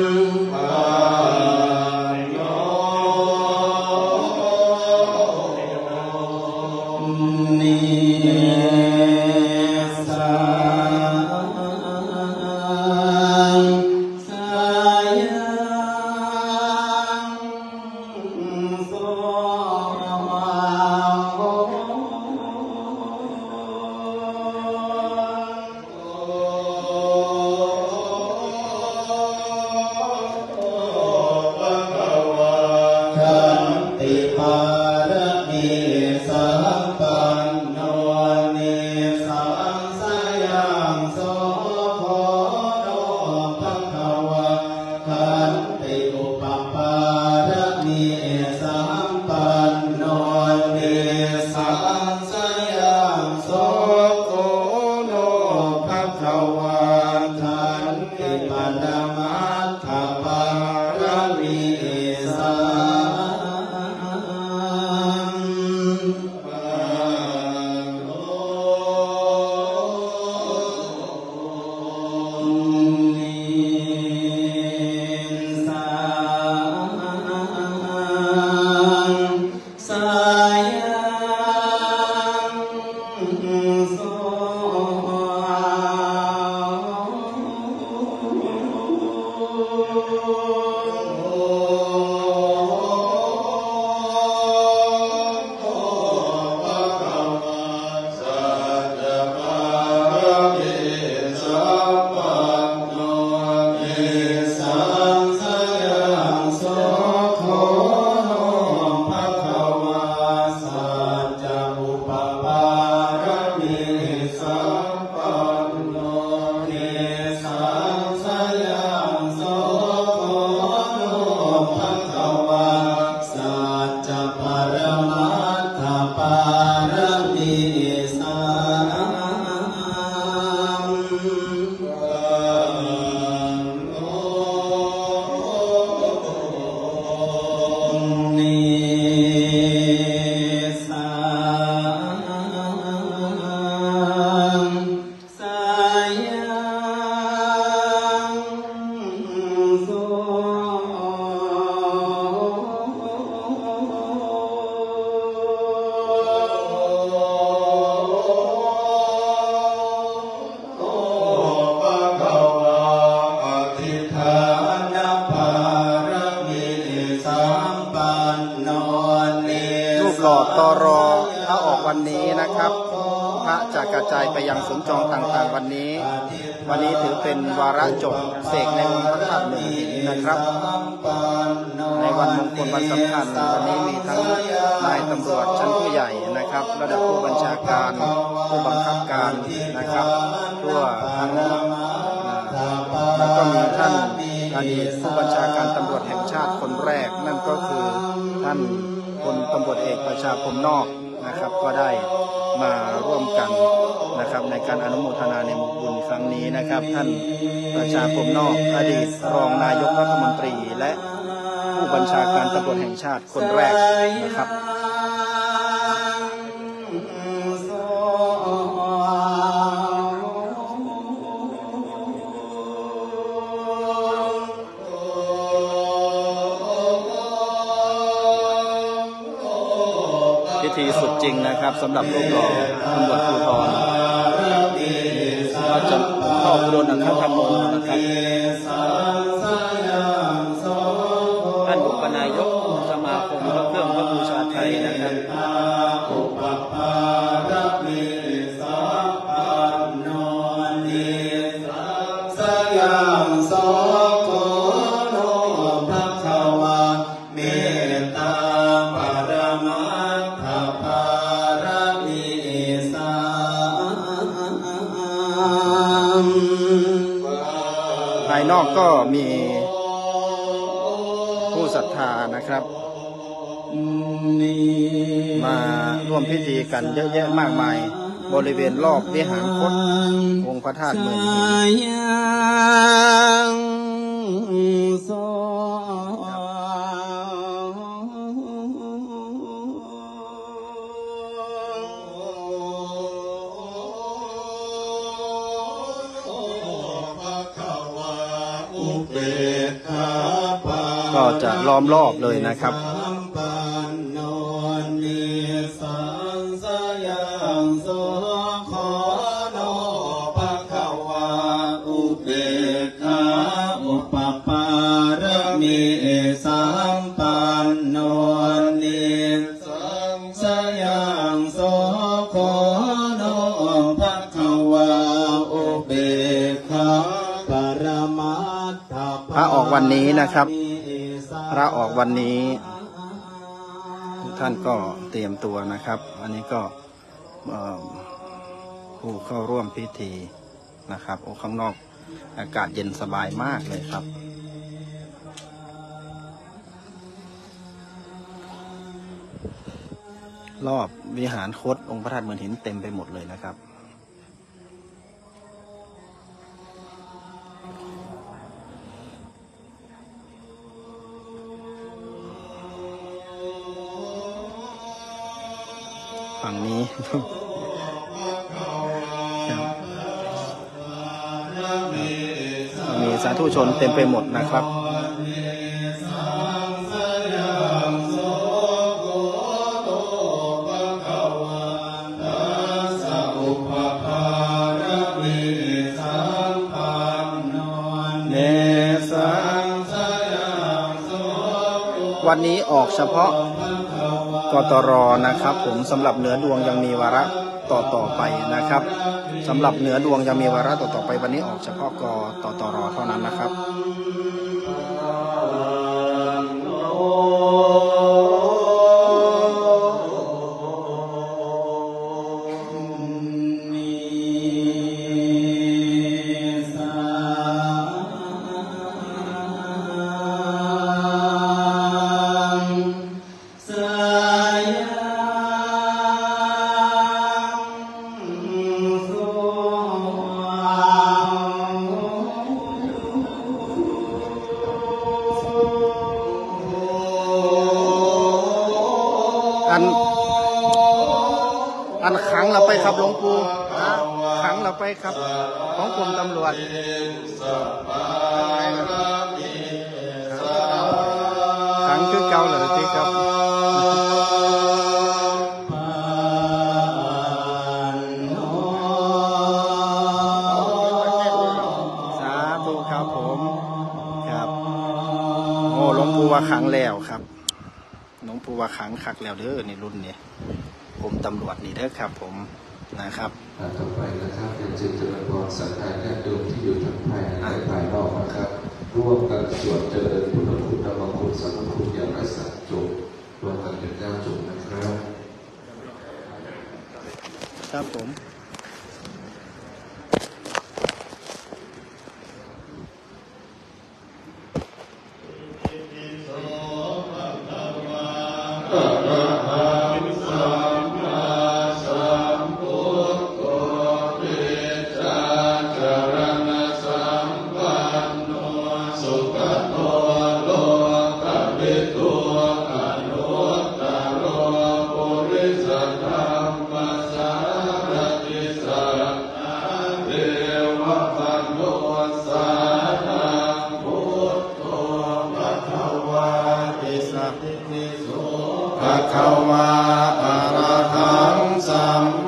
นิ นติปรมั รูปหล่อตอรอถ้าออกวันนี้นะครับ พระจะกระจายไปยังศูนย์จองต่างๆวันนี้ วันนี้ถือเป็นวาระจบเสกในองค์พระธาตุหนึ่งนะครับ ในวันมงคลวันสำคัญวันนี้มีทั้งนายตำรวจชั้นผู้ใหญ่นะครับ ระดับผู้บัญชาการผู้บังคับการนะครับทั่วทั้งแล้วก็มีท่าน อดีตผู้บัญชาการตำรวจแห่งชาติคนแรก นั่นก็คือท่านพลตำรวจเอกประชาพรมนอกนะครับ ก็ได้มาร่วมกันนะครับ ในการอนุโมทนาในมบุญครั้งนี้นะครับ ท่านประชาพรมนอกอดีตรองนายกรัฐมนตรีและผู้บัญชาการตำรวจแห่งชาติคนแรกนะครับ จริงนะครับสำหรับรูปหล่อตำรวจภูธรก็จะเข้าอุดมอัครธรรมโมนะครับ กก็มีผู้ศรัทธานะครับ มาร่วมพิธีกันเยอะแยะมากมาย บริเวณรอบวิหารคตองค์พระธาตุเมืองะคะวาอุเบกขาปรมัตถพระออกวันนี้นะครับ ระออกวันนี้ ทุกท่านก็เตรียมตัวนะครับ อันนี้ก็ผู้เข้าร่วมพิธีนะครับโอ้ข้างนอกอากาศเย็นสบายมากเลยครับ รอบวิหารคดองค์พระธาตุเมืองหินเต็มไปหมดเลยนะครับ ฝั่งนี้มีสาธุชนเต็มไปหมดนะครับวันนี้ออกเฉพาะ กตรนะครับ ผมสำหรับเหนือดวงยังมีวาระต่อต่อไปนะครับสำหรับเหนือดวงยังมีวาระต่อต่อไปวันนี้ออกเฉพาะกตตรเท่านั้นนะครับ อันขังเราไปครับหลวงปู่ขังเราไปครับ ของกรมตำรวจขังคือเก่าเหรอที่ครับสาธุครับผมครับโอ้หลวงปู่ว่าขังแล้วครับหลวงปู่ว่าขังคักแล้วเด้อในรุ่นนี้ ผมตำรวจนี่เด้อครับผมนะครับอ่าต่อไปนะครับเป็นจิตเจริญพรสังฆาญาติโยมที่อยู่ทั้งภายในและภายนอกนะครับร่วมกันสวดเจริญพุทธคุณธรรมคุณสังฆคุณอย่างไรสัจจบรวมกันเป็นเก้าจบนะครับ ครับผม ภะคะวะอะระหังสัม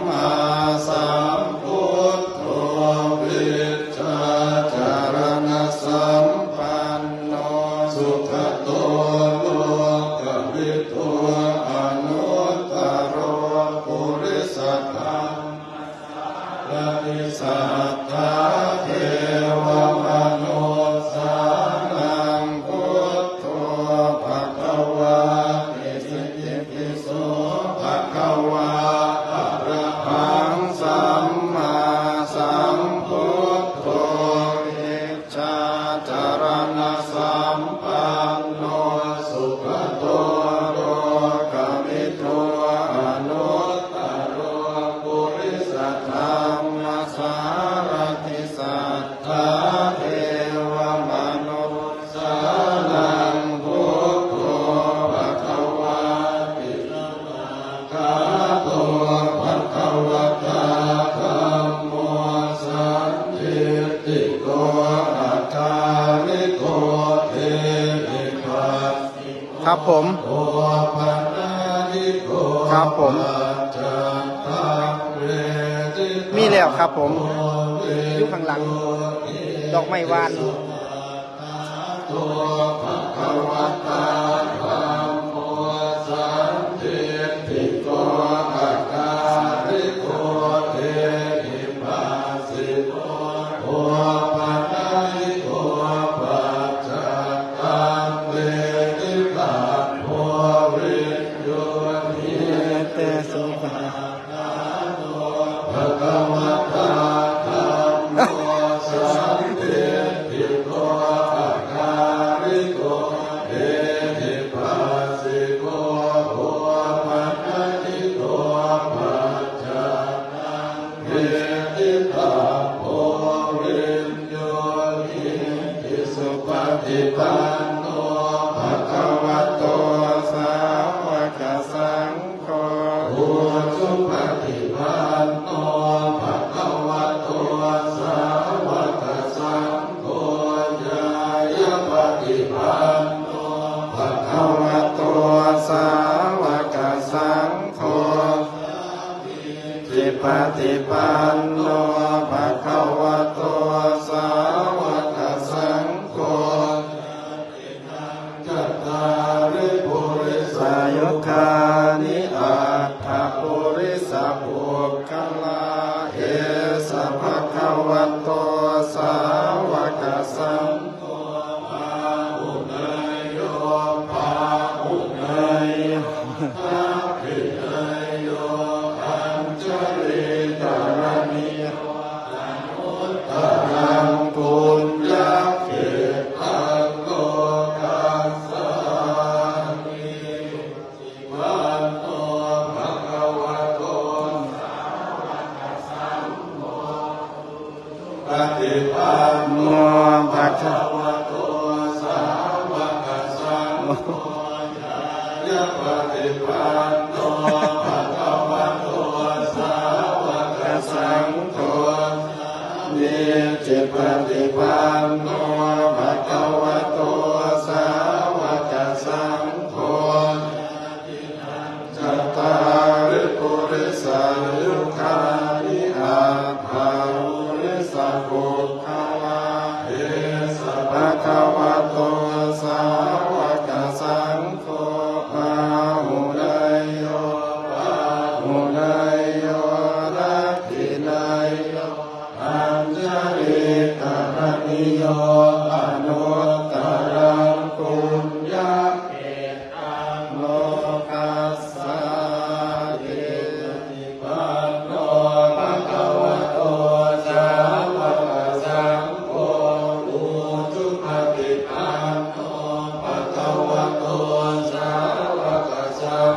สารตสัตถเทวมนุสาลังพุทโะคะวะติาโตภะคะวตาธัมโสันติตโกะนิโกเทิภัครับผม ครับผม แล้วครับผมอยู่ข้างหลัง ดอกไม้วาน พุทโธเนจิปติปันโนมะคะวะโตสาวะกสังโฆจัตตารุปุริสายุคานิอาภาวุริสักุขาวาเอสะภะคะวะโตสาวะกสังโฆมาหุไนโยมาหุไนโย โยอนตรังปุญญาเอตังโลกัสสะตติปัโนภะวะโตสาวกสังโฆอุจุปฏิปัโนภะวะโตสาวกสัง